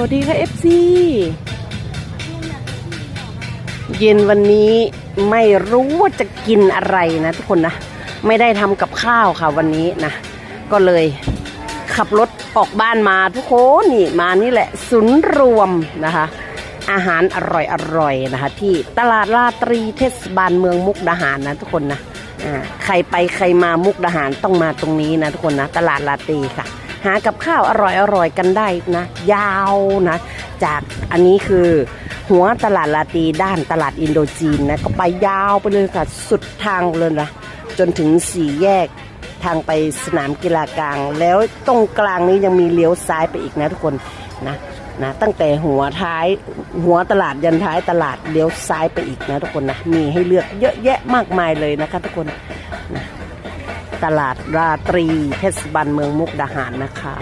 วัสดีค่ะเอฟซีเย็นวันนี้ไม่รู้ว่าจะกินอะไรนะทุกคนนะ ไม่ได้ทำกับข้าวค่ะวันนี้นะ ก็เลยขับรถออกบ้านมาทุกคนนี่มานี่แหละศูนย์รวมนะคะ อาหารอร่อยอร่อยนะคะ ที่ตลาดลาตรีเทศบาลเมืองมุกดาหารนะทุกคนนะใครไปใครมามุกดาหารต้องมาตรงนี้นะทุกคนนะ ตลาดลาตรีค่ะ หากับข้าวอร่อยอร่อยกันได้นะ ยาวนะ จากอันนี้คือหัวตลาดลาตีด้านตลาดอินโดจีนนะ ก็ไปยาวไปเลยค่ะ สุดทางเลยนะ จนถึงสี่แยกทางไปสนามกีฬากลาง แล้วตรงกลางนี้ยังมีเลี้ยวซ้ายไปอีกนะทุกคนนะนะตั้งแต่หัวท้ายหัวตลาดยันท้ายตลาดเลี้ยวซ้ายไปอีกนะทุกคนนะมีให้เลือกเยอะแยะมากมายเลยนะคะทุกคนนะ ตลาดราตรีเทศบาลเมืองมุกดาหารนะคะ